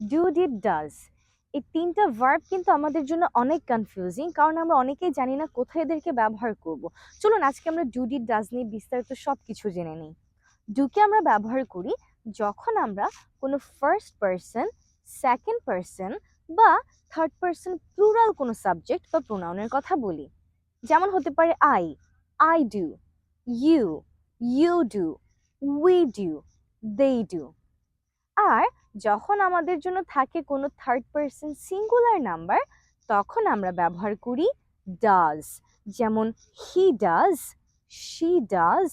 Do did does এই তিনটা verb কিন্তু আমাদের জন্য অনেক কনফিউজিং কারণ আমরা অনেকেই জানি না কোথায় এদেরকে ব্যবহার করব। চলুন আজকে আমরা ডু ডিড ডাজ নিয়ে বিস্তারিত সব কিছু জেনে নিই। ডুকে আমরা ব্যবহার করি যখন আমরা কোনো ফার্স্ট পার্সন সেকেন্ড পার্সন বা থার্ড পার্সন প্লুরাল কোনো সাবজেক্ট বা প্রোনাউনের কথা বলি। যেমন হতে পারে I I do you you do we do they do আর যখন আমাদের জন্য থাকে কোনো থার্ড পার্সন সিঙ্গুলার নাম্বার তখন আমরা ব্যবহার করি ডাজ যেমন he does she does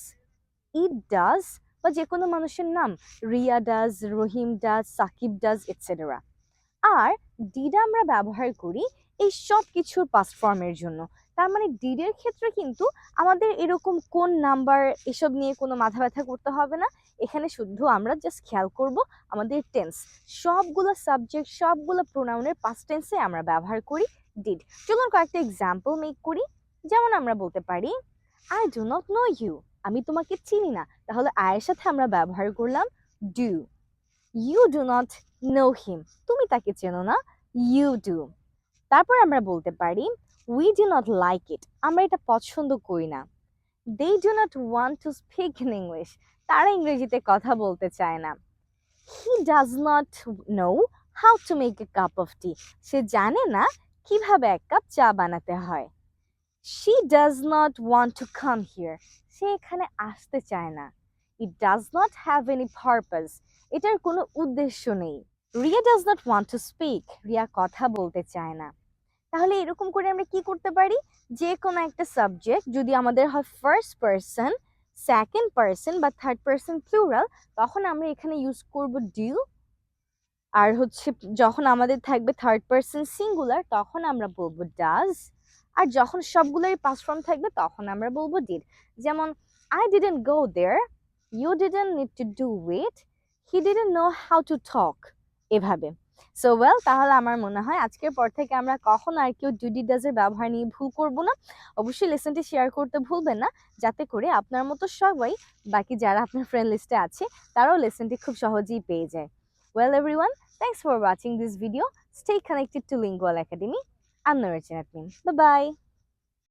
it does বা যে কোনো মানুষের নাম, Riya does Rahim does Sakib does etcetera R did আমরা ব্যবহার করি এই সব কিছুর পাস্ট ফর্মের জন্য। তার মানে ডিডের ক্ষেত্রে কিন্তু আমাদের এরকম কোন নাম্বার এসব নিয়ে কোনো মাথা ব্যথা করতে হবে না। এখানে শুধু আমরা জাস্ট খেয়াল করব আমাদের টেন্স সবগুলো সাবজেক্ট সবগুলো প্রোনাউনের পাস্ট টেন্সে আমরা ব্যবহার করি ডিড চলুন কয়েকটা এক্সাম্পল মেক করি। যেমন আমরা বলতে পারি I do not know you আমি তোমাকে চিনি না। তাহলে আয়ের সাথে আমরা ব্যবহার করলাম do you do not know him তুমি তাকে চেনো না ইউ ডু তারপর আমরা বলতে পারি we do not like it আমরা এটা পছন্দ করি না। They do not want to speak in English তারা ইংরেজিতে কথা বলতে চায় না। He does not know how to make a cup of tea সে জানে না কীভাবে এক কাপ চা বানাতে হয়। She does not want to come here সে এখানে আসতে চায় না। It does not have any purpose এটার কোনো উদ্দেশ্য নেই। Riya does not want to speak Riya কথা বলতে চায় না। তাহলে এরকম করে আমরা কি করতে পারি? যে কোনো একটা সাবজেক্ট যদি আমাদের হয় ফার্স্ট পার্সন সেকেন্ড পার্সন বা থার্ড পার্সন প্লুরাল তখন আমরা এখানে ইউজ করব ডিউ আর হচ্ছে যখন আমাদের থাকবে থার্ড পার্সন সিঙ্গুলার তখন আমরা বলব ডাজ আর যখন সবগুলোরই পাস ফর্ম থাকবে, তখন আমরা বলব ডিড যেমন I didn't go there you didn't need to do with he didn't know how to talk এভাবে। সো ওয়েল তাহলে আমার মনে হয় আজকের পর থেকে আমরা কখন আর কেউ জুডি ডাজের ব্যবহার নিয়ে ভুল করব না অবশ্যই লেসনটি শেয়ার করতে ভুলবেন না, যাতে করে আপনার মতো সবাই, বাকি যারা আপনার ফ্রেন্ড লিস্টে আছে, তারাও লেসনটি খুব সহজেই পেয়ে যায় well everyone thanks for watching this video stay connected to Lingual Academy I'm Nora Chinatmin. Bye-bye.